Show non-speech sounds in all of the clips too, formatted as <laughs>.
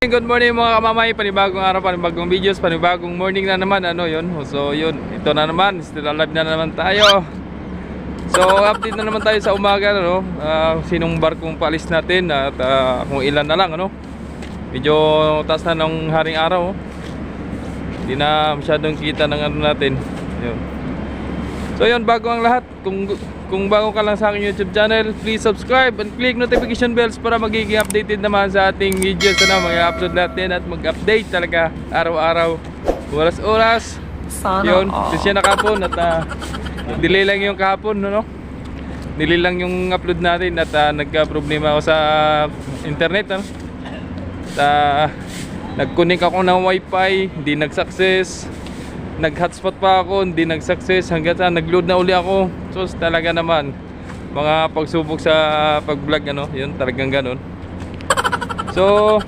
Good morning mga kamamay, panibagong araw, panibagong videos, panibagong morning na naman, ano yun? So yun, ito na naman, still alive na naman tayo. So update na naman tayo sa umaga, ano? Ah, Sinong barkong paalis natin at ah, kung ilan na lang, ano? Medyo taas na ng haring araw oh. Hindi na masyadong kita ng ano natin. Yun. So yun, bago ang lahat, kung kung bago ka lang sa aking YouTube channel, please subscribe and click notification bells para magiging updated naman sa ating videos na mga upload natin at mag-update talaga araw-araw, oras-oras. Sana Yun, all. sisya na kahapon at uh, delay lang yung kahapon, no? Delay lang yung upload natin at ah, nagka-problema ako sa internet, ano? At ah, nag-connect ako ng wifi, hindi nag-success nag-hotspot pa ako, hindi nag-success hanggang sa nag-load na uli ako. So talaga naman mga pagsubok sa pag-vlog ano, yun talagang ganun. So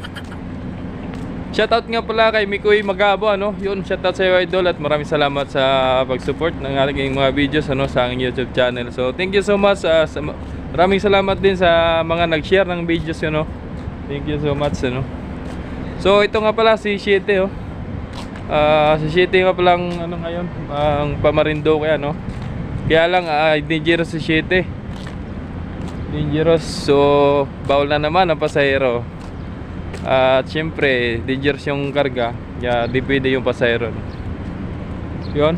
Shoutout nga pala kay Mikoy Magabo ano. Yun, shoutout sa iyo idol at maraming salamat sa pag-support ng aking mga videos ano sa aking YouTube channel. So thank you so much ah, sa, maraming salamat din sa mga nag-share ng videos yun no. Thank you so much ano. So ito nga pala si Shete oh. Ah, si Shete nga palang ano ngayon, ang pamarindo kaya no. Kaya lang uh, dangerous si Shete. Dangerous. So bawal na naman ang pasahero. At syempre, dangerous yung karga. Kaya di yung pasahero. Yun.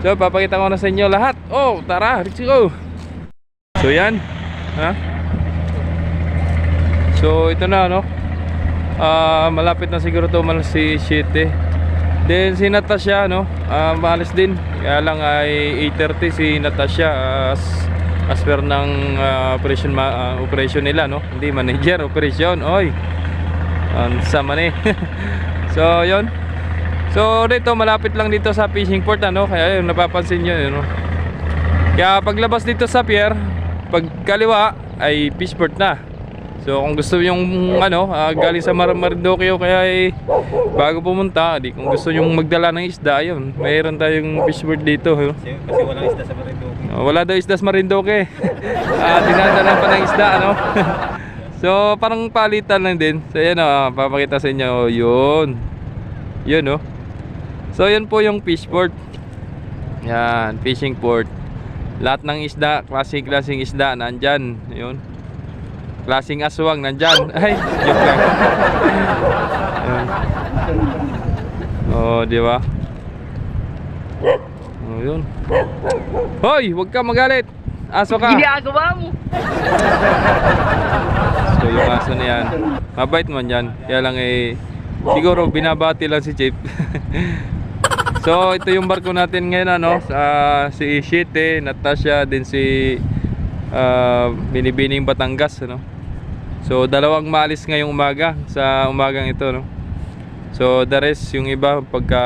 So, papakita ko na sa inyo lahat. Oh, tara, let's go. So, yan. Ha? So, ito na, no? Ah, malapit na siguro to umalis si Shite. Then, si Natasha, no? Ah, maalis din. Kaya lang ay 8.30 si Natasha as, as per ng ah, operation, ma- ah, operation nila, no? Hindi, manager, <laughs> operation. Oy! Ang sama ni. <laughs> so, yon. So, dito, malapit lang dito sa fishing port, ano? Kaya yun, napapansin nyo, yun, no? Kaya paglabas dito sa pier, pag kaliwa ay fish port na. So kung gusto yung ano, ah, galing sa Mar Marinduque o kaya eh, bago pumunta, di kung gusto yung magdala ng isda, ayun, mayroon tayong fish port dito. oh. Kasi, kasi walang isda sa Marinduque. Oh, wala daw isda sa Marinduque. <laughs> Ah, dinadala pa ng isda, ano? <laughs> so parang palitan lang din. So yan oh, papakita sa inyo, yun. Yun oh. So yan po yung fish port. Yan, fishing port. Lahat ng isda, klaseng-klaseng isda nandyan. Yun. Klaseng aswang nandyan. Ay, joke lang. Oh, di ba? Oh, yun. Hoy, huwag ka magalit. Aso ka. Ginagawa mo. So yung aso na yan, mabait man yan. Kaya lang eh, siguro binabati lang si Chief. <laughs> so ito yung barko natin ngayon ano, sa si Ishite, Natasha, din si ah, Binibining Batangas ano. So dalawang maalis ngayong umaga sa umagang ito no. So the rest yung iba pagka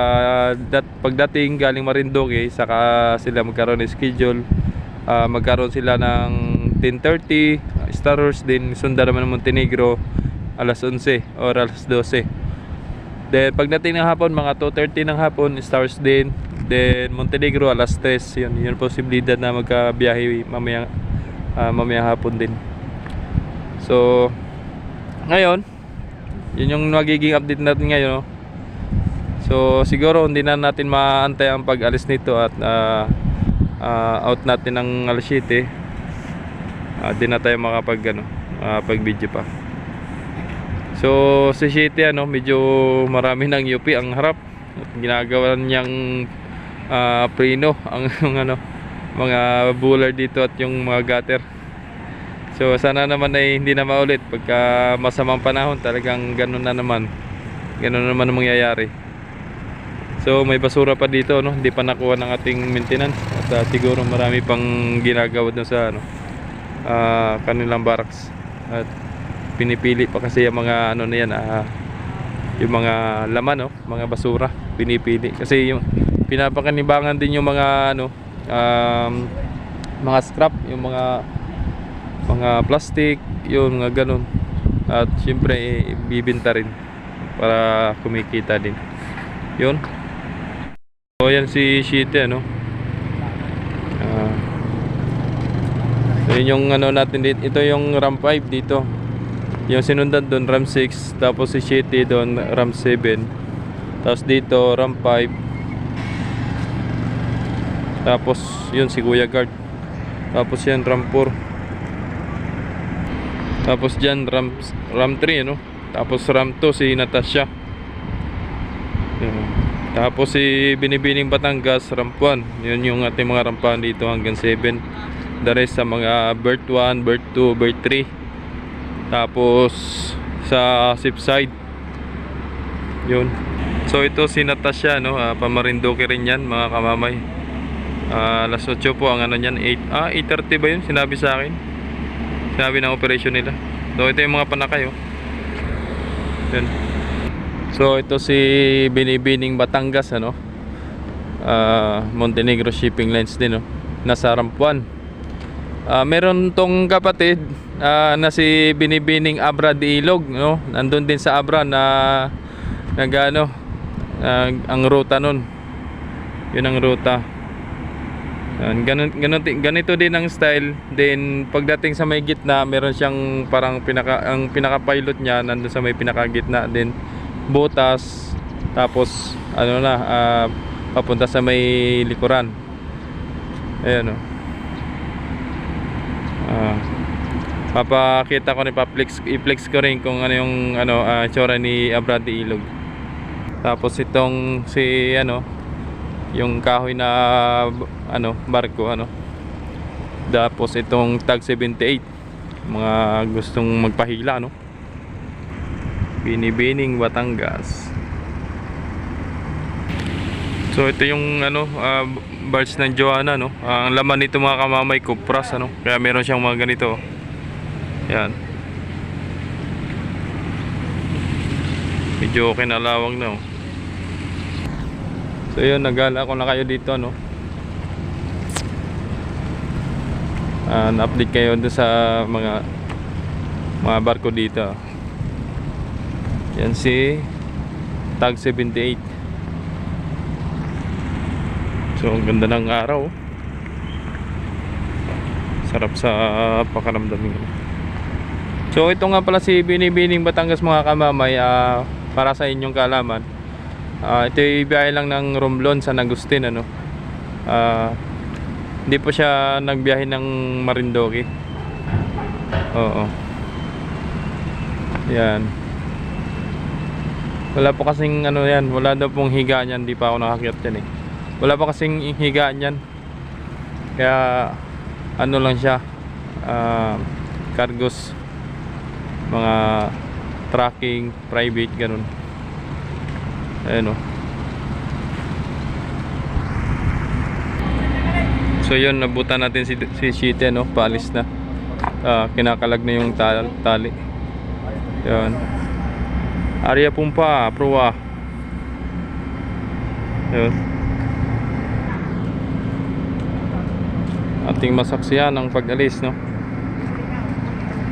dat, pagdating galing Marinduque saka sila magkaroon ng schedule Ah, magkaroon sila ng 10.30 Star Wars din sundan naman ng Montenegro alas 11 or alas 12 then pagdating ng hapon mga 2.30 ng hapon Star Wars din then Montenegro alas 3 yun yun posibilidad na magkabiyahe mamaya ah, mamaya hapon din. So ngayon yun yung magiging update natin ngayon no? so siguro hindi na natin maantay ang pag-alis nito at ah, ah, out natin ng alas 7 uh, di na tayo makapag ano, pag video pa. So si 7 ano medyo marami ng UP ang harap. At ginagawa niyang ah, preno ang <laughs> ano mga buller dito at yung mga gutter. So sana naman ay hindi na maulit pagka masamang panahon talagang ganun na naman. Ganun naman ang mangyayari. So may basura pa dito no, hindi pa nakuha ng ating maintenance at ah, siguro marami pang ginagawa doon sa ano ah, kanilang barracks. At pinipili pa kasi yung mga ano na yan ah, yung mga laman no, mga basura pinipili. Kasi yung pinapakanibangan din yung mga ano um, mga scrap, yung mga mga plastic, yun mga ganun. At syempre eh, bibinta rin para kumikita din. Yun. So yan si Shite ano. Ah. so yun yung ano natin dito. Ito yung RAM 5 dito. Yung sinundan doon RAM 6, tapos si Shitty doon RAM 7. Tapos dito RAM 5. Tapos yun si Kuya Guard. Tapos yan RAM 4. Tapos dyan RAM, RAM 3 ano. Tapos RAM 2 si Natasha. Yun. Tapos si Binibining Batangas RAM 1. Yun yung ating mga rampahan dito hanggang 7. The rest sa mga Bert 1, Bert 2, Bert 3. Tapos sa sip side. Yun. So ito si Natasha no, ah, Pamarindoke rin yan mga kamamay. Ah, alas 8 po ang ano niyan, 8 ah 8:30 ba yun? Sinabi sa akin. Sinabi ng operation nila. So ito yung mga panakay oh. Yun. So ito si Binibining Batangas ano. Ah, Montenegro Shipping Lines din no. Nasa Rampuan. Ah, meron tong kapatid ah, na si Binibining Abra de Ilog, no? Nandun din sa Abra na nagano nag- ang ruta nun. 'Yun ang ruta. Ganun, ganun, ganito din ang style. Then pagdating sa may gitna, meron siyang parang pinaka ang pinaka pilot niya nandun sa may pinaka gitna din butas tapos ano na ah, papunta sa may likuran. Ayan oh. Ah. papakita ko ni pa-flex i-flex ko rin kung ano yung ano ah, itsura ni Abrad Ilog. Tapos itong si ano yung kahoy na ano barko ano. Tapos itong tag 78 mga gustong magpahila no. Binibining Batangas. So ito yung ano ah, barge ng Joanna no. Ang laman nito mga kamamay kupras ano. Kaya meron siyang mga ganito. Yan. Medyo kinalawang na oh. So yun, nagala ko na kayo dito no. Ah, na-update kayo doon sa mga mga barko dito. Yan si Tag 78. So ang ganda ng araw. Sarap sa pakaramdam yun. So ito nga pala si Binibining Batangas mga kamamay ah, para sa inyong kaalaman. Ah, ito yung lang ng Romblon sa Agustin ano. Ah, hindi po siya nagbiyahe ng Marindoque. Oo. Yan. Wala po kasing ano yan, wala daw pong higa niyan, hindi pa ako nakakyat yan eh. Wala pa kasing higa niyan. Kaya ano lang siya, ah, cargos, mga tracking, private, ganun. Ayan o. So yun, nabutan natin si, si Shite, no? Paalis na. Ah, kinakalag na yung tal tali. Yun. Area Pumpa, Proa. Yun. Ating masaksiyan ang pag-alis, no?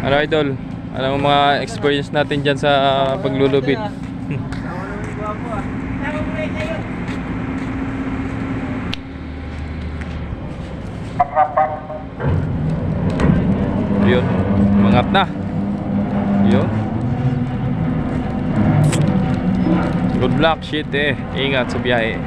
Ano, Idol? Ano mga experience natin dyan sa paglulubid? <laughs> Yun. Mangat na. Yun. Good luck, shit eh. Ingat sa biyahe.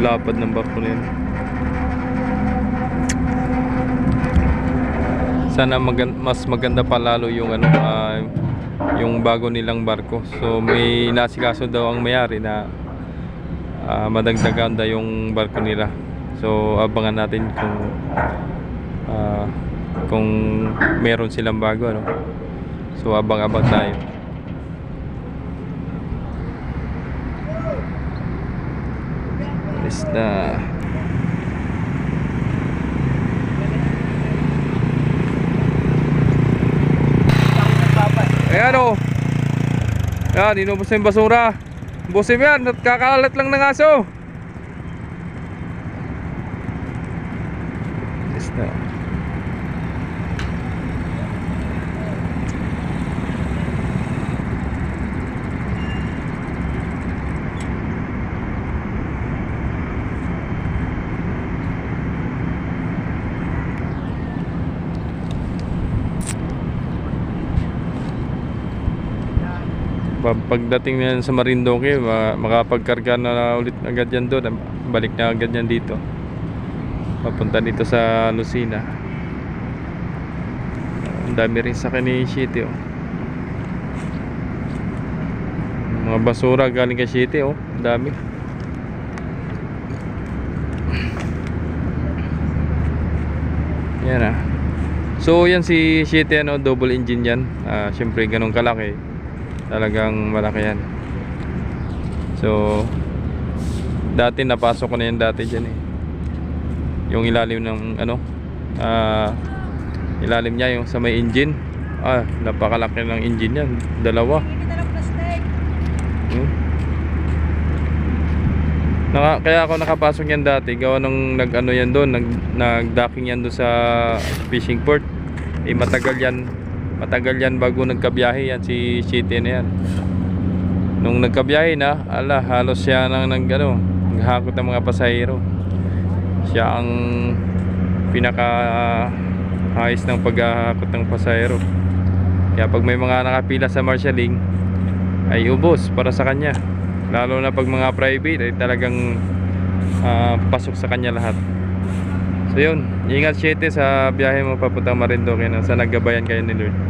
Lapad ng barko na yun. Sana magan- mas maganda pa lalo yung ano ah, yung bago nilang barko. So may nasikaso daw ang mayari na ah, madagdagan daw yung barko nila. So abangan natin kung ah, kung meron silang bago ano. So abang-abang tayo. Alis na. Ayan o. Yan, inubos na yung basura. Busim yan, at kakalat lang ng aso. Yes na. pag- pagdating niyan sa Marindoque, ma- makapagkarga na ulit agad yan doon. Balik na agad yan dito. Papunta dito sa Lucina. Ang dami rin sa ni City oh. Mga basura galing kay City oh. Ang dami. Yan ah. So yan si City ano, double engine yan. Ah, syempre ganun kalaki. Talagang malaki yan. So dati napasok ko na yan dati diyan eh. Yung ilalim ng ano ah ilalim niya yung sa may engine. Ah, napakalaki ng engine yan. Dalawa. Hmm. Naka, kaya ako nakapasok yan dati gawa nung nag ano yan doon nag nag-docking yan doon sa fishing port eh matagal yan matagal yan bago nagkabiyahe yan si City na yan. Nung nagkabiyahe na ala halos siya nang nag ano naghakot ng mga pasahero. Siya ang pinaka ayos ng paghahakot ng pasahero. Kaya pag may mga nakapila sa marshalling ay ubos para sa kanya. Lalo na pag mga private ay talagang ah, pasok sa kanya lahat. So yun ingat 7 sa biyahe mo papuntang Marinduque na sa naggabayan kayo ni Lord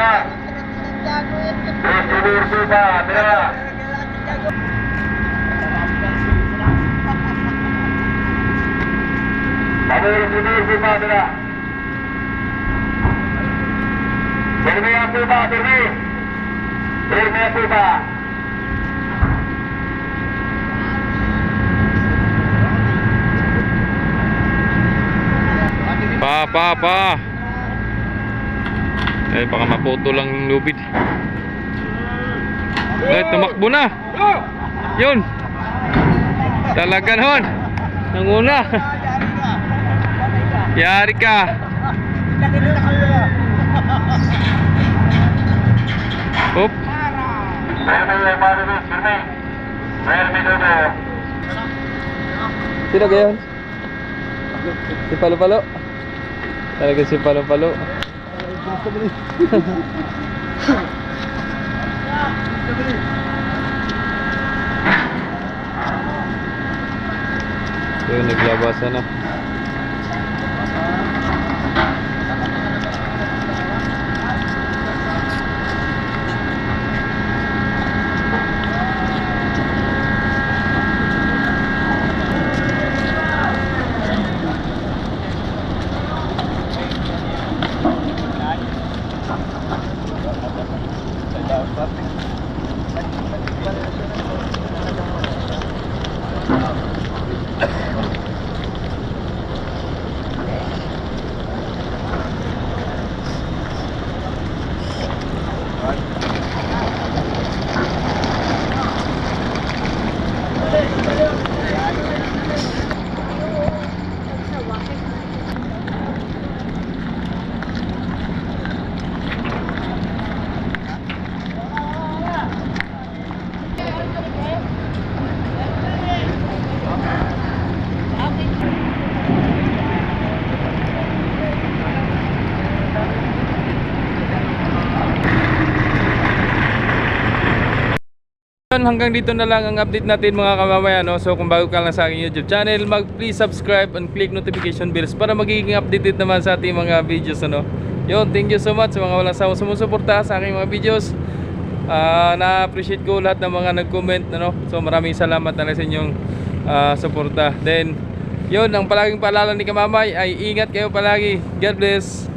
bergerak pak, pak pa. Eh baka maputo lang yung lubid eh tumakbo na yun talaga nun nanguna yari ka Oop. Sino gayon? Si Palo Palo. Talaga si Palo Palo. So yun, naglabasan na. Yun, Hanggang dito na lang ang update natin mga kamamayan no? So kung bago ka lang sa aking YouTube channel mag Please subscribe and click notification bells Para magiging updated naman sa ating mga videos ano? Yun, thank you so much sa mga walang sawang sumusuporta sa aking mga videos Ah, Na-appreciate ko lahat ng mga nag-comment ano? So maraming salamat na sa inyong ah, suporta Then Yun, ang palaging paalala ni Kamamay ay ingat kayo palagi. God bless.